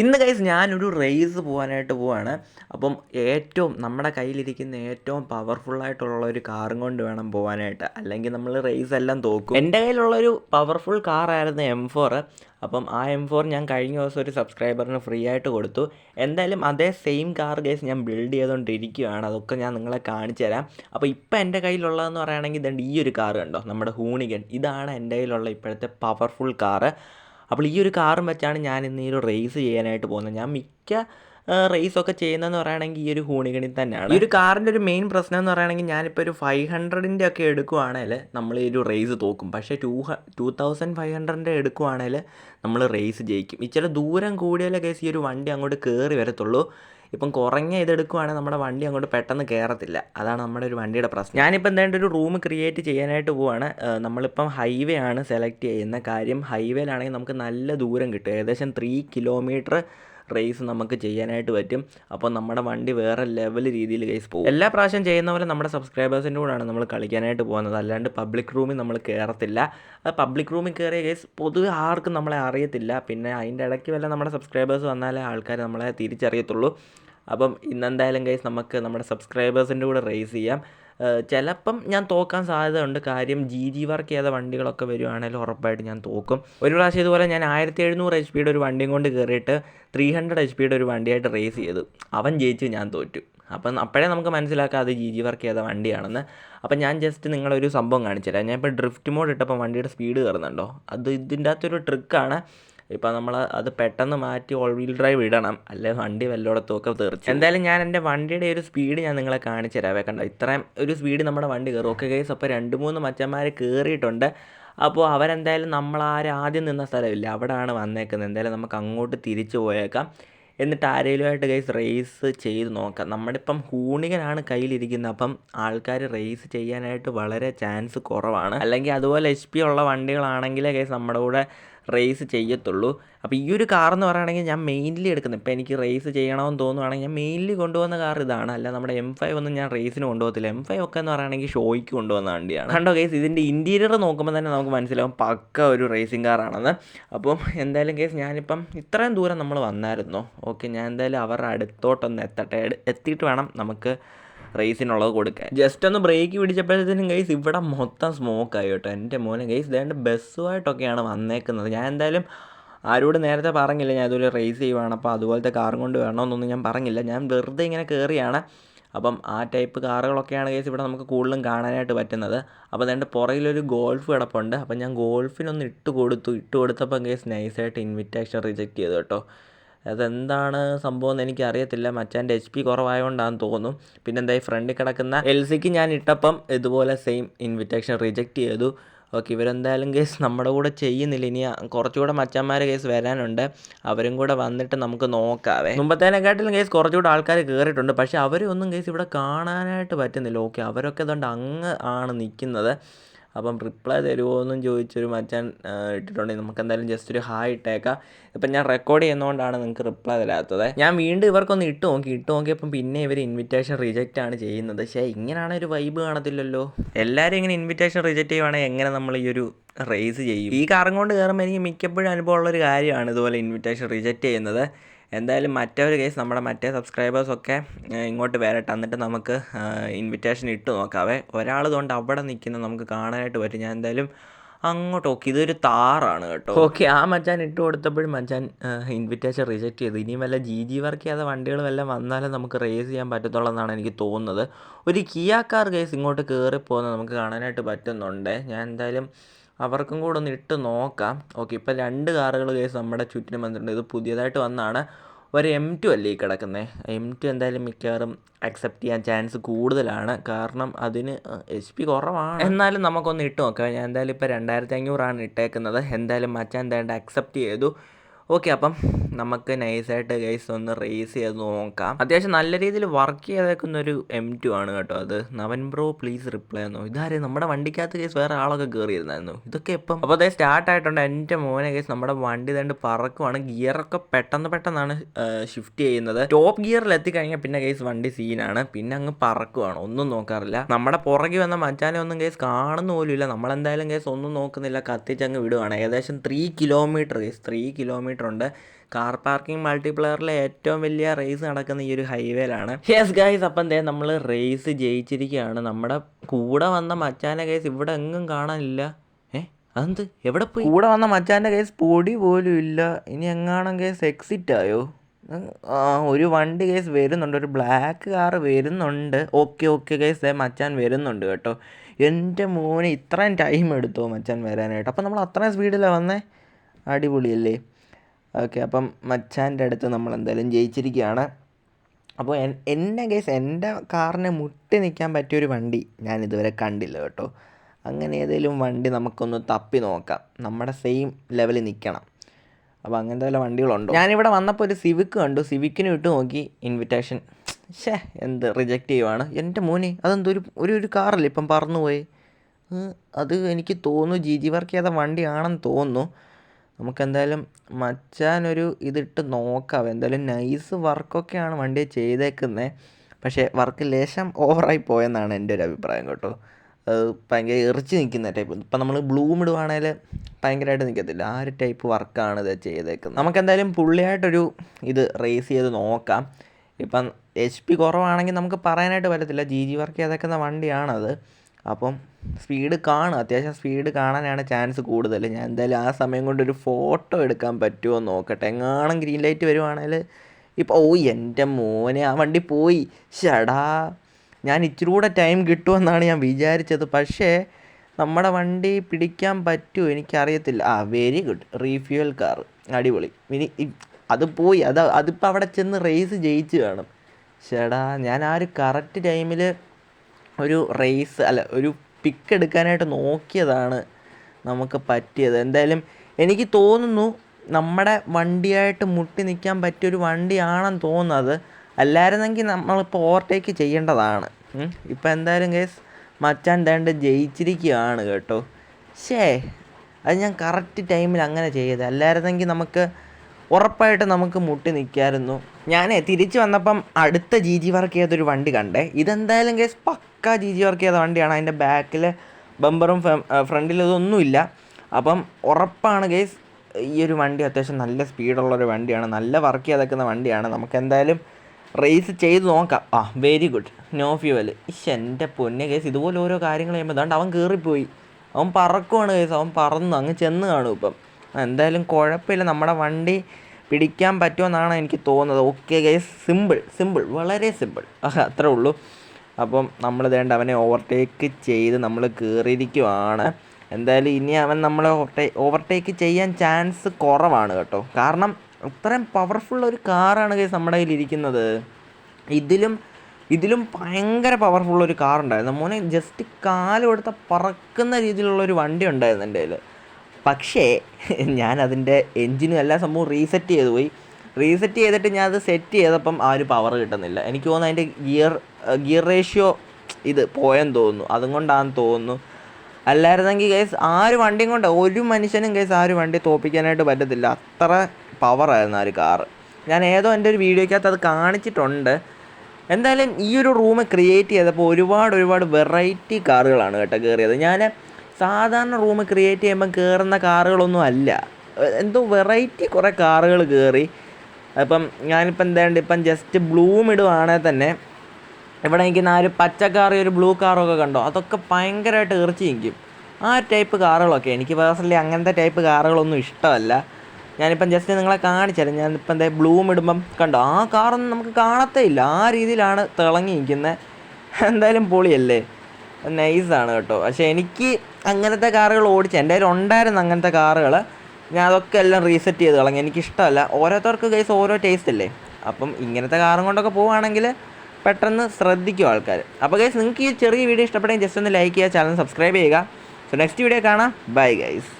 ഇന്ന് കൈസ് ഞാനൊരു റേസ് പോകാനായിട്ട് പോവാണ്. അപ്പം ഏറ്റവും നമ്മുടെ കയ്യിലിരിക്കുന്ന ഏറ്റവും പവർഫുള്ളായിട്ടുള്ള ഒരു കാറും കൊണ്ട് വേണം പോകാനായിട്ട് അല്ലെങ്കിൽ നമ്മൾ റേസ് എല്ലാം തോക്കും. എന്റെ കയ്യിലുള്ളൊരു പവർഫുൾ കാറായിരുന്നു എം ഫോർ അപ്പം ആ എം ഫോർ ഞാൻ കഴിഞ്ഞ ദിവസം ഒരു സബ്സ്ക്രൈബറിന് ഫ്രീ ആയിട്ട് കൊടുത്തു. എന്തായാലും അതേ സെയിം കാർ കേസ് ഞാൻ ബിൽഡ് ചെയ്തുകൊണ്ടിരിക്കുകയാണ് അതൊക്കെ ഞാൻ നിങ്ങളെ കാണിച്ചു തരാം. അപ്പോൾ ഇപ്പോൾ എന്റെ കയ്യിലുള്ളതെന്ന് പറയുകയാണെങ്കിൽ ഇതുണ്ട് ഈ ഒരു കാർ കണ്ടോ? നമ്മുടെ ഹൂണിഗൻ ഇതാണ് എന്റെ കയ്യിലുള്ള ഇപ്പോഴത്തെ പവർഫുൾ കാറ് അപ്പോൾ ഈ ഒരു കാറും വെച്ചാണ് ഞാൻ ഇന്ന് ഈ ഒരു റേസ് ചെയ്യാനായിട്ട് പോകുന്നത്. ഞാൻ മിക്ക റേസൊക്കെ ചെയ്യുന്നതെന്ന് പറയുകയാണെങ്കിൽ ഈ ഒരു ഹൂണിഗണിൽ തന്നെയാണ്. ഈ ഒരു കാറിന്റെ ഒരു മെയിൻ പ്രശ്നം എന്ന് പറയുകയാണെങ്കിൽ ഞാനിപ്പോൾ ഒരു ഫൈവ് ഹൺഡ്രഡിന്റെ ഒക്കെ എടുക്കുവാണെങ്കിൽ നമ്മൾ ഈ ഒരു റേസ് തോക്കും. പക്ഷേ ടു ടു തൗസൻഡ് ഫൈവ് ഹൺഡ്രഡിന്റെ എടുക്കുവാണെങ്കിൽ നമ്മൾ റേസ് ജയിക്കും. ഇച്ചിരി ദൂരം കൂടിയാലേ കേസ് ഈ ഒരു വണ്ടി അങ്ങോട്ട് കയറി വരത്തുള്ളൂ. ഇപ്പം കുറഞ്ഞ ഇതെടുക്കുവാണെങ്കിൽ നമ്മുടെ വണ്ടി അങ്ങോട്ട് പെട്ടെന്ന് കയറത്തില്ല. അതാണ് നമ്മുടെ ഒരു വണ്ടിയുടെ പ്രശ്നം. ഞാനിപ്പോൾ എന്തായാലും ഒരു റൂം ക്രിയേറ്റ് ചെയ്യാനായിട്ട് പോവാണ്. നമ്മളിപ്പം ഹൈവേ ആണ് സെലക്ട് ചെയ്യുന്ന കാര്യം. ഹൈവേയിലാണെങ്കിൽ നമുക്ക് നല്ല ദൂരം കിട്ടും. ഏകദേശം ത്രീ കിലോമീറ്റർ റേസ് നമുക്ക് ചെയ്യാനായിട്ട് പറ്റും. അപ്പോൾ നമ്മുടെ വണ്ടി വേറെ ലെവൽ രീതിയിൽ കേസ് പോകും. എല്ലാ പ്രാവശ്യം ചെയ്യുന്ന പോലെ നമ്മുടെ സബ്സ്ക്രൈബേഴ്സിന്റെ കൂടെയാണ് നമ്മൾ കളിക്കാനായിട്ട് പോകുന്നത്. അല്ലാണ്ട് പബ്ലിക് റൂമിൽ നമ്മൾ കയറത്തില്ല. പബ്ലിക് റൂമിൽ കയറിയ കേസ് പൊതുവെ ആർക്കും നമ്മളെ അറിയത്തില്ല. പിന്നെ അതിന്റെ ഇടയ്ക്ക് വല്ല നമ്മുടെ സബ്സ്ക്രൈബേഴ്സ് വന്നാലേ ആൾക്കാർ നമ്മളെ തിരിച്ചറിയത്തുള്ളൂ. അപ്പം ഇന്നെന്തായാലും കൈസ് നമുക്ക് നമ്മുടെ സബ്സ്ക്രൈബേഴ്സിന്റെ കൂടെ റേസ് ചെയ്യാം. ചിലപ്പം ഞാൻ തോക്കാൻ സാധ്യതയുണ്ട്. കാര്യം ജി ജി വർക്ക് ചെയ്ത വണ്ടികളൊക്കെ വരുവാണെങ്കിൽ ഉറപ്പായിട്ട് ഞാൻ തോക്കും. ഒരു പ്രാവശ്യം ഇതുപോലെ ഞാൻ ആയിരത്തി എഴുന്നൂറ് എച്ച് പിയുടെ ഒരു വണ്ടിയും കൊണ്ട് കയറിയിട്ട് ത്രീ ഹൺഡ്രഡ് എച്ച് പിയുടെ ഒരു വണ്ടിയായിട്ട് റേസ് ചെയ്തു. അവൻ ജയിച്ചു ഞാൻ തോറ്റു. അപ്പം അപ്പോഴേ നമുക്ക് മനസ്സിലാക്കാം അത് ജി ജി വർക്ക് ചെയ്ത വണ്ടിയാണെന്ന്. അപ്പം ഞാൻ ജസ്റ്റ് നിങ്ങളൊരു സംഭവം കാണിച്ചു തരാം ഞാൻ ഇപ്പോൾ ഡ്രിഫ്റ്റ് മോഡ് ഇട്ടപ്പോൾ വണ്ടിയുടെ സ്പീഡ് കയറുന്നുണ്ടോ? അത് ഇതിന്റെ അകത്തൊരു ട്രിക്കാണ് ഇപ്പം നമ്മൾ അത് പെട്ടെന്ന് മാറ്റി ഓൾ വീൽ ഡ്രൈവ് ഇടണം. അല്ലെ വണ്ടി വല്ലോടത്തുമൊക്കെ തീർച്ച എന്തായാലും ഞാൻ എന്റെ വണ്ടിയുടെ ഒരു സ്പീഡ് ഞാൻ നിങ്ങളെ കാണിച്ചു തരാം. കണ്ടോ? ഇത്രയും ഒരു സ്പീഡ് നമ്മുടെ വണ്ടി കയറും. ഓക്കെ കേസ് അപ്പോൾ രണ്ട് മൂന്ന് മച്ചന്മാർ കയറിയിട്ടുണ്ട് അപ്പോൾ അവരെന്തായാലും നമ്മളാരും ആദ്യം നിന്ന സ്ഥലമില്ല. അവിടെയാണ് വന്നേക്കുന്നത്. എന്തായാലും നമുക്ക് അങ്ങോട്ട് തിരിച്ചു പോയേക്കാം. എന്നിട്ട് ആരെങ്കിലുമായിട്ട് ഗൈസ് റേസ് ചെയ്ത് നോക്കാം. നമ്മുടെ ഇപ്പം ഹൂണികനാണ് കയ്യിലിരിക്കുന്നത്. അപ്പം ആൾക്കാർ റേസ് ചെയ്യാനായിട്ട് വളരെ ചാൻസ് കുറവാണ്. അല്ലെങ്കിൽ അതുപോലെ എച്ച് പി ഉള്ള വണ്ടികളാണെങ്കിൽ ഗൈസ് നമ്മുടെ കൂടെ റേസ് ചെയ്യത്തുള്ളൂ. അപ്പോൾ ഈ ഒരു കാർ എന്ന് പറയുകയാണെങ്കിൽ ഞാൻ മെയിൻലി എടുക്കുന്നത് ഇപ്പോൾ എനിക്ക് റേസ് ചെയ്യണമെന്ന് തോന്നുവാണെങ്കിൽ ഞാൻ മെയിൻലി കൊണ്ടുപോകുന്ന കാർ ഇതാണ്. അല്ല നമ്മുടെ എം ഫൈവ് ഒന്നും ഞാൻ റേസിന് കൊണ്ടുപോകത്തില്ല. എം ഫൈവ് ഒക്കെ എന്ന് പറയുകയാണെങ്കിൽ ഷോയ്ക്ക് കൊണ്ടുവന്ന വണ്ടിയാണ്. കണ്ടോ കേസ് ഇതിന്റെ ഇന്റീരിയർ നോക്കുമ്പോൾ തന്നെ നമുക്ക് മനസ്സിലാവും പക്ക ഒരു റേസിംഗ് കാറാണെന്ന് അപ്പം എന്തായാലും കേസ് ഞാനിപ്പം ഇത്രയും ദൂരം നമ്മൾ വന്നായിരുന്നു. ഓക്കെ ഞാൻ എന്തായാലും അവരുടെ അടുത്തോട്ടൊന്ന് എത്തട്ടെ. എത്തിയിട്ട് വേണം നമുക്ക് റേസിനുള്ളത് കൊടുക്കാൻ. ജസ്റ്റ് ഒന്ന് ബ്രേക്ക് പിടിച്ചപ്പോഴത്തേനും ഗൈസ് ഇവിടെ മൊത്തം സ്മോക്ക് ആയി കേട്ടോ. എന്റെ മോനെ ഗൈസ് ഇതേണ്ട ബസ്സുമായിട്ടൊക്കെയാണ് വന്നേക്കുന്നത്. ഞാൻ എന്തായാലും ആരോട് നേരത്തെ പറഞ്ഞില്ല. ഞാൻ അതുപോലെ റേസ് ചെയ്യുവാണ്. അപ്പോൾ അതുപോലത്തെ കാറും കൊണ്ട് വേണമെന്നൊന്നും ഞാൻ പറഞ്ഞില്ല. ഞാൻ വെറുതെ ഇങ്ങനെ കയറിയാണ് അപ്പം ആ ടൈപ്പ് കാറുകളൊക്കെയാണ് കേസ് ഇവിടെ നമുക്ക് കൂടുതലും കാണാനായിട്ട് പറ്റുന്നത്. അപ്പോൾ അതിന്റെ പുറകിലൊരു ഗോൾഫ് കിടപ്പുണ്ട്. അപ്പം ഞാൻ ഗോൾഫിനൊന്ന് ഇട്ട് കൊടുത്തു. ഇട്ട് കൊടുത്തപ്പം കേസ് നൈസായിട്ട് ഇൻവിറ്റേഷൻ റിജക്റ്റ് ചെയ്തു കേട്ടോ. അതെന്താണ് സംഭവം എന്ന് എനിക്ക് അറിയത്തില്ല മച്ചാന്റെ എച്ച് പി കുറവായതുകൊണ്ടാണെന്ന് തോന്നുന്നു. പിന്നെ എന്തായി ഫ്രണ്ടിൽ കിടക്കുന്ന എൽ സിക്ക് ഞാൻ ഇട്ടപ്പം ഇതുപോലെ സെയിം ഇൻവിറ്റേഷൻ റിജക്റ്റ് ചെയ്തു. ഓക്കെ ഇവരെന്തായാലും കേസ് നമ്മുടെ കൂടെ ചെയ്യുന്നില്ല. ഇനി കുറച്ചുകൂടെ മച്ചന്മാരെ കേസ് വരാനുണ്ട്. അവരും കൂടെ വന്നിട്ട് നമുക്ക് നോക്കാവേ. മുമ്പത്തേനെക്കാട്ടിലും കേസ് കുറച്ചുകൂടെ ആൾക്കാർ കയറിയിട്ടുണ്ട് പക്ഷേ അവരൊന്നും കേസ് ഇവിടെ കാണാനായിട്ട് പറ്റുന്നില്ല. ഓക്കെ അവരൊക്കെ അതുകൊണ്ട് അങ്ങ് ആണ് നിൽക്കുന്നത്. അപ്പം റിപ്ലൈ തരുമോ എന്നും ചോദിച്ചൊരു മച്ചാൻ ഇട്ടിട്ടുണ്ടെങ്കിൽ നമുക്ക് എന്തായാലും ജസ്റ്റ് ഒരു ഹായ് ഇട്ടേക്കാം. ഇപ്പം ഞാൻ റെക്കോർഡ് ചെയ്യുന്നതുകൊണ്ടാണ് നിങ്ങൾക്ക് റിപ്ലൈ തരാത്തത്. ഞാൻ വീണ്ടും ഇവർക്കൊന്ന് ഇട്ട് നോക്കി. ഇട്ട് നോക്കിയപ്പം പിന്നെ ഇവർ ഇൻവിറ്റേഷൻ റിജക്റ്റ് ആണ് ചെയ്യുന്നത്. പക്ഷേ ഇങ്ങനെയാണ് ഒരു വൈബ് കാണത്തില്ലല്ലോ. എല്ലാവരും ഇങ്ങനെ ഇൻവിറ്റേഷൻ റിജക്റ്റ് ചെയ്യുവാണെങ്കിൽ എങ്ങനെ നമ്മൾ ഈ ഒരു റേസ് ചെയ്യും? ഈ കാറും കൊണ്ട് കയറുമ്പോൾ എനിക്ക് മിക്കപ്പോഴും അനുഭവമുള്ളൊരു കാര്യമാണ് ഇതുപോലെ ഇൻവിറ്റേഷൻ റിജക്റ്റ് ചെയ്യുന്നത്. എന്തായാലും മറ്റൊരു കേസ് നമ്മുടെ മറ്റേ സബ്സ്ക്രൈബേഴ്സൊക്കെ ഇങ്ങോട്ട് വരട്ടെ. എന്നിട്ട് നമുക്ക് ഇൻവിറ്റേഷൻ ഇട്ട് നോക്കാവേ. കൊണ്ട് അവിടെ നിൽക്കുന്ന നമുക്ക് കാണാനായിട്ട് പറ്റും. ഞാൻ എന്തായാലും അങ്ങോട്ട് ഓക്കെ ഇതൊരു താറാണ് കേട്ടോ. ഓക്കെ ആ മച്ചാൻ ഇട്ട് കൊടുത്തപ്പോഴും മച്ചാൻ ഇൻവിറ്റേഷൻ റിജക്റ്റ് ചെയ്തു. ഇനിയും വല്ല ജി ജി വർക്ക് ചെയ്യാത്ത വണ്ടികൾ വല്ലതും വന്നാലും നമുക്ക് റേസ് ചെയ്യാൻ പറ്റത്തുള്ളൂ എന്നാണ് എനിക്ക് തോന്നുന്നത്. ഒരു കിയാ കാർ കേസ് ഇങ്ങോട്ട് കയറി പോകുന്നത് നമുക്ക് കാണാനായിട്ട് പറ്റുന്നുണ്ട്. ഞാൻ എന്തായാലും അവർക്കും കൂടെ ഒന്ന് ഇട്ട് നോക്കാം. ഓക്കെ ഇപ്പം രണ്ട് കാറുകൾ കേസ് നമ്മുടെ ചുറ്റിനും വന്നിട്ടുണ്ട്. ഇത് പുതിയതായിട്ട് വന്നാണ്. ഒരു എം ടു അല്ലേ ഈ കിടക്കുന്നത് എം ടു എന്തായാലും മിക്കവാറും അക്സെപ്റ്റ് ചെയ്യാൻ ചാൻസ് കൂടുതലാണ്. കാരണം അതിന് എച്ച് പി കുറവാണ്. എന്നാലും നമുക്കൊന്ന് ഇട്ട് നോക്കാം. ഞാൻ എന്തായാലും ഇപ്പോൾ രണ്ടായിരത്തി അഞ്ഞൂറാണ് ഇട്ടേക്കുന്നത്. എന്തായാലും മച്ചാൻ എന്തായാലും അക്സെപ്റ്റ് ചെയ്തു. ഓക്കെ അപ്പം നമുക്ക് നൈസായിട്ട് ഗൈസ് ഒന്ന് റേസ് ചെയ്ത് നോക്കാം. അത്യാവശ്യം നല്ല രീതിയിൽ വർക്ക് ചെയ്തേക്കുന്ന ഒരു എം ടു ആണ് കേട്ടോ അത്. നവൻ ബ്രോ പ്ലീസ് റിപ്ലൈ എന്നോ. ഇതാരെ? നമ്മുടെ വണ്ടിക്കകത്ത് കേസ് വേറെ ആളൊക്കെ കയറിയിരുന്നായിരുന്നു ഇതൊക്കെ ഇപ്പം അപ്പോൾ അതേ സ്റ്റാർട്ട് ആയിട്ടുണ്ട്. എന്റെ മോനെ കേസ് നമ്മുടെ വണ്ടി തണ്ട് പറക്കുവാണ്. ഗിയറൊക്കെ പെട്ടെന്ന് പെട്ടെന്നാണ് ഷിഫ്റ്റ് ചെയ്യുന്നത്. ടോപ്പ് ഗിയറിൽ എത്തിക്കഴിഞ്ഞാൽ പിന്നെ കേസ് വണ്ടി സീനാണ് പിന്നെ അങ്ങ് പറക്കുവാണ്. ഒന്നും നോക്കാറില്ല. നമ്മുടെ പുറകെ വന്ന മച്ചാനെ ഒന്നും കേസ് കാണുന്ന പോലും ഇല്ല. നമ്മളെന്തായാലും കേസ് ഒന്നും നോക്കുന്നില്ല. കത്തിച്ചങ്ങ് വിടുവാണ്. ഏകദേശം three kilometre guys three kilometre kilometre ഉണ്ട് കാർ പാർക്കിംഗ് മൾട്ടിപ്ലെയറിലെ ഏറ്റവും വലിയ റേസ് നടക്കുന്ന ഈ ഒരു ഹൈവേയിലാണ് യെസ് ഗൈസ് അപ്പം ദേ നമ്മൾ റേസ് ജയിച്ചിരിക്കുകയാണ് നമ്മുടെ കൂടെ വന്ന മച്ചാനെ കേസ് ഇവിടെ എങ്ങും കാണാനില്ല. അതെന്ത്? എവിടെ പോയി? കൂടെ വന്ന മച്ചാന്റെ കേസ് പൊടി പോലും ഇല്ല. ഇനി എങ്ങാണം കേസ് എക്സിറ്റ് ആയോ? ഒരു വണ്ടി കേസ് വരുന്നുണ്ട്. ഒരു ബ്ലാക്ക് കാർ വരുന്നുണ്ട്. ഓക്കെ ഓക്കെ കേസ് മച്ചാൻ വരുന്നുണ്ട് കേട്ടോ. എന്റെ മോന് ഇത്രയും ടൈം എടുത്തോ മച്ചാൻ വരാനായിട്ട്? അപ്പം നമ്മൾ അത്രയും സ്പീഡിലാണ് വന്നേ? അടിപൊളിയല്ലേ? ഓക്കെ അപ്പം മച്ചാന്റെ അടുത്ത് നമ്മൾ എന്തായാലും ജയിച്ചിരിക്കുകയാണ് അപ്പോൾ എന്റെ കേസ് എന്റെ കാറിനെ മുട്ടി നിൽക്കാൻ പറ്റിയൊരു വണ്ടി ഞാൻ ഇതുവരെ കണ്ടില്ല കേട്ടോ. അങ്ങനെ ഏതെങ്കിലും വണ്ടി നമുക്കൊന്ന് തപ്പി നോക്കാം. നമ്മുടെ സെയിം ലെവലിൽ നിൽക്കണം. അപ്പോൾ അങ്ങനത്തെ വല്ല വണ്ടികളുണ്ടോ? ഞാനിവിടെ വന്നപ്പോൾ ഒരു സിവിക്ക് കണ്ടു. സിവിക്കിന് ഇട്ട് നോക്കി. ഇൻവിറ്റേഷൻ ഷേ എന്ത് റിജക്റ്റ് ചെയ്യുവാണ്. എന്റെ മോനെ അതെന്തൊരു ഒരു ഒരു കാറല്ലേ? ഇപ്പം പറന്നു പോയി അത് എനിക്ക് തോന്നുന്നു ജി ജി വർക്ക് ചെയ്ത വണ്ടിയാണെന്ന് തോന്നുന്നു. നമുക്കെന്തായാലും മച്ചാനൊരു ഇതിട്ട് നോക്കാം. എന്തായാലും നൈസ് വർക്കൊക്കെയാണ് വണ്ടി ചെയ്തേക്കുന്നത് പക്ഷേ വർക്ക് ലേശം ഓവറായി പോയെന്നാണ് എന്റെ ഒരു അഭിപ്രായം കേട്ടോ. അത് ഭയങ്കര എറിച്ച് നിൽക്കുന്ന ടൈപ്പ് ഇപ്പം നമ്മൾ ബ്ലൂം ഇടുവാണെങ്കിൽ ഭയങ്കരമായിട്ട് നിൽക്കത്തില്ല. ആ ഒരു ടൈപ്പ് വർക്കാണ് ഇത് ചെയ്തേക്കുന്നത്. നമുക്കെന്തായാലും പുള്ളിയായിട്ടൊരു ഇത് റേസ് ചെയ്ത് നോക്കാം. ഇപ്പം എച്ച് പി കുറവാണെങ്കിൽ നമുക്ക് പറയാനായിട്ട് പറ്റത്തില്ല. ജി ജി വർക്ക് ചെയ്തേക്കുന്ന വണ്ടിയാണത്. അപ്പം സ്പീഡ് കാണും. അത്യാവശ്യം സ്പീഡ് കാണാനാണ് ചാൻസ് കൂടുതൽ ഞാൻ എന്തായാലും ആ സമയം കൊണ്ടൊരു ഫോട്ടോ എടുക്കാൻ പറ്റുമോ എന്ന് നോക്കട്ടെ. എങ്ങാണം ഗ്രീൻ ലൈറ്റ് വരുവാണെങ്കിൽ ഇപ്പോൾ ഓ എന്റെ മോനെ ആ വണ്ടി പോയി. ഷടാ ഞാൻ ഇച്ചിരി കൂടെ ടൈം കിട്ടുമെന്നാണ് ഞാൻ വിചാരിച്ചത്. പക്ഷേ നമ്മുടെ വണ്ടി പിടിക്കാൻ പറ്റുമോ എനിക്കറിയത്തില്ല. ആ വെരി ഗുഡ്. Refuel car. അടിപൊളി. ഇനി അത് പോയി. അത് അതിപ്പോൾ അവിടെ ചെന്ന് റേസ് ജയിച്ച് കാണും. ചേടാ ഞാൻ ആ ഒരു കറക്റ്റ് ടൈമിൽ ഒരു റേസ് അല്ല ഒരു പിക്ക് എടുക്കാനായിട്ട് നോക്കിയതാണ് നമുക്ക് പറ്റിയത്. എന്തായാലും എനിക്ക് തോന്നുന്നു നമ്മുടെ വണ്ടിയായിട്ട് മുട്ടി നിൽക്കാൻ പറ്റിയൊരു വണ്ടിയാണെന്ന് തോന്നുന്നത്. അല്ലായിരുന്നെങ്കിൽ നമ്മളിപ്പോൾ ഓവർടേക്ക് ചെയ്യേണ്ടതാണ്. ഇപ്പം എന്തായാലും കേസ് മച്ചാൻ തേണ്ട ജയിച്ചിരിക്കുകയാണ് കേട്ടോ. ഷേ അത് ഞാൻ കറക്റ്റ് ടൈമിൽ അങ്ങനെ ചെയ്തത്. അല്ലായിരുന്നെങ്കിൽ നമുക്ക് ഉറപ്പായിട്ട് നമുക്ക് മുട്ടി നിൽക്കായിരുന്നു. ഞാൻ തിരിച്ച് വന്നപ്പം അടുത്ത ജി ജി വർക്ക് ചെയ്തൊരു വണ്ടി കണ്ടേ? ഇതെന്തായാലും കേസ് പക്ക ജി ജി വർക്ക് ചെയ്ത വണ്ടിയാണ്. അതിന്റെ ബാക്കിൽ ബമ്പറും ഫ്രണ്ടിൽ ഇതൊന്നുമില്ല. അപ്പം ഉറപ്പാണ് ഗെയ്സ് ഈ ഒരു വണ്ടി അത്യാവശ്യം നല്ല സ്പീഡുള്ളൊരു വണ്ടിയാണ്. നല്ല വർക്ക് ചെയ്തേക്കുന്ന വണ്ടിയാണ്. നമുക്ക് എന്തായാലും റേസ് ചെയ്ത് നോക്കാം. ആ വെരി ഗുഡ് നോ ഫ്യൂവൽ ഇഷ് എന്റെ പൊന്നെ കേസ് ഇതുപോലെ ഓരോ കാര്യങ്ങൾ ചെയ്യുമ്പോൾ അതുകൊണ്ട് അവൻ കയറിപ്പോയി അവൻ പറക്കുവാണ് കേസ് അവൻ പറന്നു അങ്ങ് ചെന്ന് കാണും ഇപ്പം. എന്തായാലും കുഴപ്പമില്ല. നമ്മുടെ വണ്ടി പിടിക്കാൻ പറ്റുമെന്നാണ് എനിക്ക് തോന്നുന്നത്. ഓക്കെ കേസ് സിമ്പിൾ സിമ്പിൾ വളരെ സിമ്പിൾ അത്രേ ഉള്ളൂ. അപ്പം നമ്മൾ വേണ്ട അവനെ ഓവർടേക്ക് ചെയ്ത് നമ്മൾ കയറിയിരിക്കുവാണ് എന്തായാലും ഇനി അവൻ നമ്മളെ ഓവർടേ ഓവർടേക്ക് ചെയ്യാൻ ചാൻസ് കുറവാണ് കേട്ടോ. കാരണം അത്രയും പവർഫുൾ ഒരു കാറാണ് കേസ് നമ്മുടെ കയ്യിൽ ഇരിക്കുന്നത്. ഇതിലും ഇതിലും ഭയങ്കര പവർഫുൾ ഒരു കാർ ഉണ്ടായിരുന്നു. മോനെ ജസ്റ്റ് കാൽ കൊടുത്ത പറക്കുന്ന രീതിയിലുള്ള ഒരു വണ്ടി ഉണ്ടായിരുന്നു എന്റെ കയ്യിൽ പക്ഷേ ഞാൻ അതിന്റെ എൻജിനും എല്ലാ സംഭവവും റീസെറ്റ് ചെയ്തു പോയി. റീസെറ്റ് ചെയ്തിട്ട് ഞാൻ അത് സെറ്റ് ചെയ്തപ്പം ആ ഒരു പവർ കിട്ടുന്നില്ല. എനിക്ക് തോന്നുന്നു അതിന്റെ ഗിയർ ഗിയർ റേഷ്യോ ഇത് പോയെന്ന് തോന്നുന്നു. അതുകൊണ്ടാണെന്ന് തോന്നുന്നു. അല്ലായിരുന്നെങ്കിൽ കേസ് ആ ഒരു വണ്ടിയും കൊണ്ട് ഒരു മനുഷ്യനും കേസ് ആ ഒരു വണ്ടി തോപ്പിക്കാനായിട്ട് പറ്റത്തില്ല. അത്ര പവറായിരുന്നു ആ ഒരു കാറ് ഞാൻ ഏതോ എന്റെ ഒരു വീഡിയോയ്ക്കകത്ത് അത് കാണിച്ചിട്ടുണ്ട്. എന്തായാലും ഈ ഒരു റൂം ക്രിയേറ്റ് ചെയ്തപ്പോൾ ഒരുപാട് ഒരുപാട് വെറൈറ്റി കാറുകളാണ് കേട്ടോ കയറിയത്. ഞാൻ സാധാരണ റൂം ക്രിയേറ്റ് ചെയ്യുമ്പം കയറുന്ന കാറുകളൊന്നും അല്ല. എന്തോ വെറൈറ്റി കുറേ കാറുകൾ കയറി. അപ്പം ഞാനിപ്പം എന്താണ്ട് ഇപ്പം ജസ്റ്റ് ബ്ലൂം ഇടുവാണെങ്കിൽ തന്നെ. ഇവിടെ എനിക്ക് ആ ഒരു പച്ച കാറ് ഒരു ബ്ലൂ കാറൊക്കെ കണ്ടോ? അതൊക്കെ ഭയങ്കരമായിട്ട് എറിച്ച് നിൽക്കും. ആ ടൈപ്പ് കാറുകളൊക്കെ എനിക്ക് പേഴ്സണലി അങ്ങനത്തെ ടൈപ്പ് കാറുകളൊന്നും ഇഷ്ടമല്ല. ഞാനിപ്പം ജസ്റ്റ് നിങ്ങളെ കാണിച്ചുതരാം. ഞാനിപ്പം എന്താ ബ്ലൂം ഇടുമ്പം കണ്ടോ? ആ കാറൊന്നും നമുക്ക് കാണത്തേ ഇല്ല ആ രീതിയിലാണ് തിളങ്ങി നിൽക്കുന്നത് എന്തായാലും പൊളിയല്ലേ? നൈസാണ് കേട്ടോ. പക്ഷേ എനിക്ക് അങ്ങനത്തെ കാറുകൾ ഓടിച്ച് എന്റെ കയ്യിൽ ഉണ്ടായിരുന്നു അങ്ങനത്തെ കാറുകൾ ഞാൻ അതൊക്കെ എല്ലാം റീസെറ്റ് ചെയ്ത് കളഞ്ഞു. എനിക്കിഷ്ടമല്ല. ഓരോരുത്തർക്ക് കേസ് ഓരോ ടേസ്റ്റ് അല്ലേ? അപ്പം ഇങ്ങനത്തെ കാറും കൊണ്ടൊക്കെ പോവുകയാണെങ്കിൽ പെട്ടെന്ന് ശ്രദ്ധിക്കും ആൾക്കാർ അപ്പോൾ ഗൈസ് നിങ്ങൾക്ക് ഈ ചെറിയ വീഡിയോ ഇഷ്ടപ്പെട്ടെങ്കിൽ ജസ്റ്റ് ഒന്ന് ലൈക്ക് ചെയ്യുക ചാനൽ സബ്സ്ക്രൈബ് ചെയ്യുക. സോ നെക്സ്റ്റ് വീഡിയോ കാണാം. Bye guys